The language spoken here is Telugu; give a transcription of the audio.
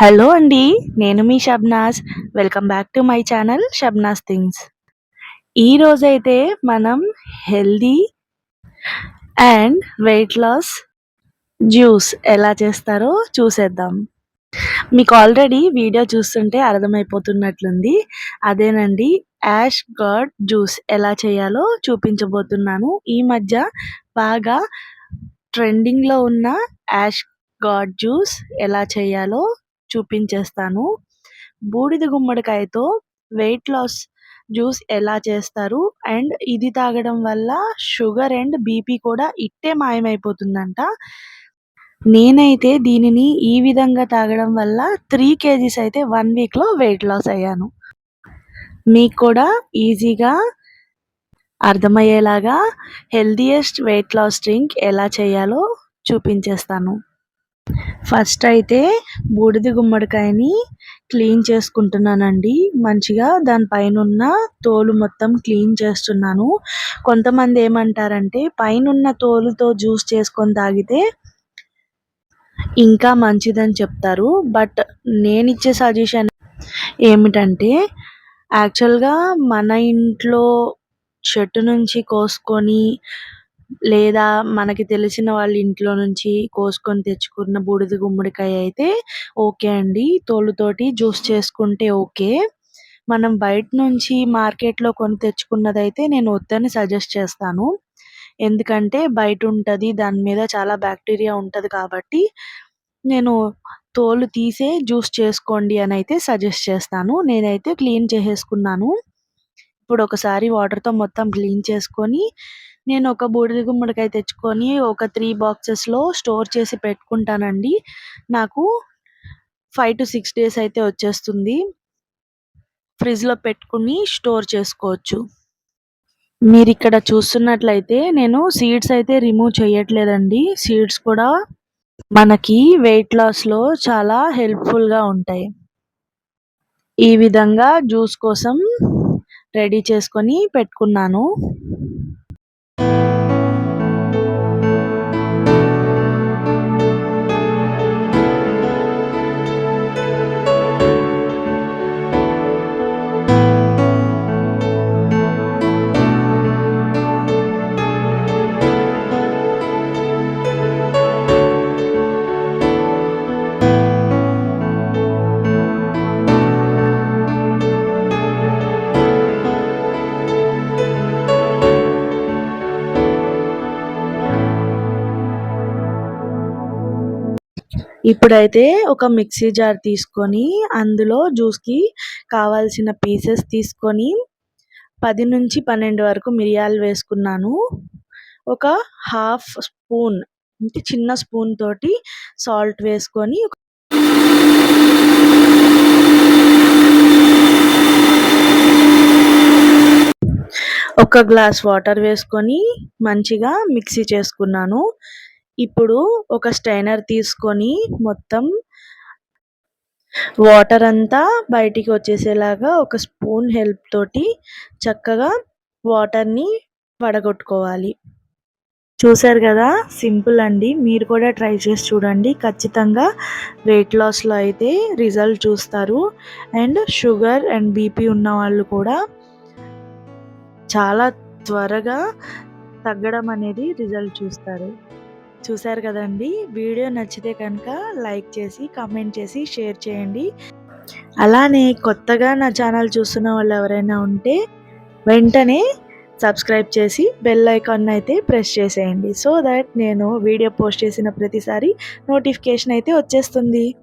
హలో అండి నేను మీ Shabnas welcome back to my channel Shabnas things. ఈరోజైతే మనం healthy and weight loss juice ఎలా చేస్తారో చూసేద్దాం. మీకు ఆల్రెడీ వీడియో చూస్తుంటే అర్థమైపోతున్నట్లుంది. అదేనండి యాష్ గాడ్ జ్యూస్ ఎలా చేయాలో చూపించబోతున్నాను. ఈ మధ్య బాగా ట్రెండింగ్లో ఉన్న యాష్ గాడ్ జ్యూస్ ఎలా చేయాలో చూపించేస్తాను. బూడిద గుమ్మడికాయతో వెయిట్ లాస్ జ్యూస్ ఎలా చేస్తారు? అండ్ ఇది తాగడం వల్ల షుగర్ అండ్ బీపీ కూడా ఇట్టే మాయమైపోతుందంట. నేనైతే దీనిని ఈ విధంగా తాగడం వల్ల త్రీ కేజీస్ అయితే వన్ వీక్లో వెయిట్ లాస్ అయ్యాను. మీకు కూడా ఈజీగా అర్థమయ్యేలాగా హెల్దియెస్ట్ వెయిట్ లాస్ డ్రింక్ ఎలా చేయాలో చూపించేస్తాను. ఫస్ట్ అయితే బూడిద గుమ్మడికాయని క్లీన్ చేసుకుంటున్నానండి. మంచిగా దానిపైన ఉన్న తోలు మొత్తం క్లీన్ చేస్తున్నాను. కొంతమంది ఏమంటారంటే పైన తోలుతో జ్యూస్ చేసుకొని తాగితే ఇంకా మంచిదని చెప్తారు. బట్ నేను ఇచ్చే సజెషన్ ఏమిటంటే యాక్చువల్గా మన ఇంట్లో చెట్టు నుంచి కోసుకొని లేదా మనకి తెలిసిన వాళ్ళ ఇంట్లో నుంచి కోసుకొని తెచ్చుకున్న బూడిద గుమ్మడికాయ అయితే ఓకే అండి. తోలుతోటి జ్యూస్ చేసుకుంటే ఓకే. మనం బయట నుంచి మార్కెట్లో కొని తెచ్చుకున్నదైతే నేను వద్దని సజెస్ట్ చేస్తాను. ఎందుకంటే బయట ఉంటుంది దాని మీద చాలా బ్యాక్టీరియా ఉంటుంది కాబట్టి నేను తోలు తీసే జ్యూస్ చేసుకోండి అని అయితే సజెస్ట్ చేస్తాను. నేనైతే క్లీన్ చేసేసుకున్నాను. ఇప్పుడు ఒకసారి వాటర్తో మొత్తం క్లీన్ చేసుకొని నేను ఒక బూడిద గుమ్మడికాయ తెచ్చుకొని ఒక త్రీ బాక్సెస్లో స్టోర్ చేసి పెట్టుకుంటానండి. నాకు ఫైవ్ టు సిక్స్ డేస్ అయితే వచ్చేస్తుంది. ఫ్రిడ్జ్లో పెట్టుకుని స్టోర్ చేసుకోవచ్చు. మీరు ఇక్కడ చూస్తున్నట్లయితే నేను సీడ్స్ అయితే రిమూవ్ చేయట్లేదండి. సీడ్స్ కూడా మనకి వెయిట్ లాస్లో చాలా హెల్ప్ఫుల్గా ఉంటాయి. ఈ విధంగా జ్యూస్ కోసం రెడీ చేసుకొని పెట్టుకున్నాను. ఇప్పుడైతే ఒక మిక్సీ జార్ తీసుకొని అందులో జ్యూస్కి కావాల్సిన పీసెస్ తీసుకొని పది నుంచి పన్నెండు వరకు మిరియాలు వేసుకున్నాను. ఒక హాఫ్ స్పూన్ అంటే చిన్న స్పూన్ తోటి సాల్ట్ వేసుకొని ఒక గ్లాస్ వాటర్ వేసుకొని మంచిగా మిక్సీ చేసుకున్నాను. ఇప్పుడు ఒక స్టైనర్ తీసుకొని మొత్తం వాటర్ అంతా బయటికి వచ్చేసేలాగా ఒక స్పూన్ హెల్ప్ తోటి చక్కగా వాటర్ని వడగొట్టుకోవాలి. చూసారు కదా? సింపుల్ అండి. మీరు కూడా ట్రై చేసి చూడండి. ఖచ్చితంగా వెయిట్ లాస్లో అయితే రిజల్ట్ చూస్తారు. అండ్ షుగర్ అండ్ బీపీ ఉన్న వాళ్ళు కూడా చాలా త్వరగా తగ్గడం అనేది రిజల్ట్ చూస్తారు. చూసారు కదండి? వీడియో నచ్చితే కనుక లైక్ చేసి కామెంట్ చేసి షేర్ చేయండి. అలానే కొత్తగా నా ఛానల్ చూస్తున్న వాళ్ళు ఎవరైనా ఉంటే వెంటనే సబ్స్క్రైబ్ చేసి బెల్ ఐకాన్ అయితే ప్రెస్ చేసేయండి. సో దట్ నేను వీడియో పోస్ట్ చేసిన ప్రతిసారి నోటిఫికేషన్ అయితే వచ్చేస్తుంది.